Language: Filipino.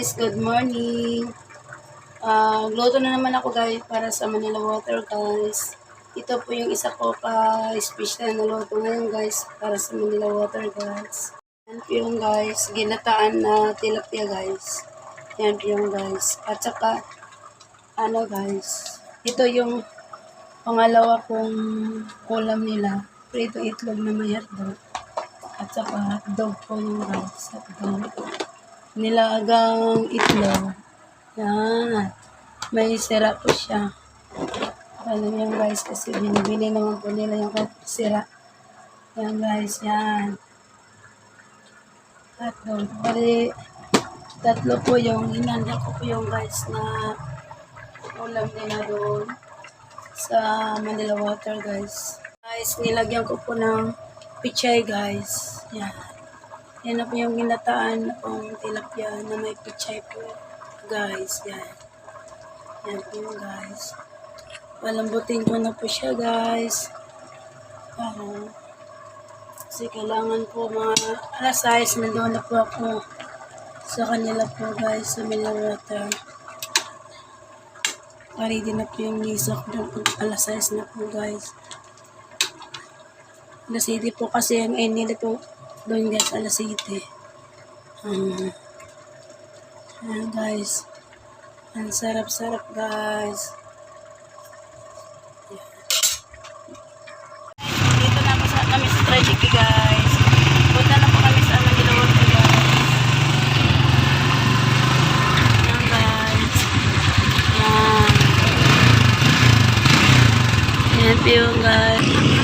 guys, good morning. Ah, uh, gluto na naman ako guys para sa Manila Water guys. Ito po yung isa ko pa special na luto ngayon guys para sa Manila Water guys. Yan po yung guys, ginataan na tilapia guys. Yan yung guys. At saka, ano guys, ito yung pangalawa kong ulam nila. Prito itlog na may hotdog. At saka hotdog po yung guys. Hotdog nilagang itlog. Yan. May sira po siya. Alam yan guys, kasi binibili naman po nila yung sira. Yan guys, yan. Hotdog. Bali, tatlo po yung hinanda ko po yung guys na ulam nila doon sa Manila Water guys. Guys, nilagyan ko po ng pichay guys. Yan. Yan na po yung ginataan na pang tilapia na may pichay po. Guys, yan. Yan po yung guys. Palambutin ko na po siya guys. Para kasi kailangan po mga alas 6 nandoon na po ako sa kanila po guys sa Mila Water. Ready na po yung lisa ko doon pag alas 6 na po guys. Alas 7 po kasi ang nila po doon guys, alas 7. Um, ayan guys. Ang sarap-sarap guys. Dito na po Trajiki guys. Punta na po kami sa Manila Water guys. Ayan guys. Ayan. Ayan po guys.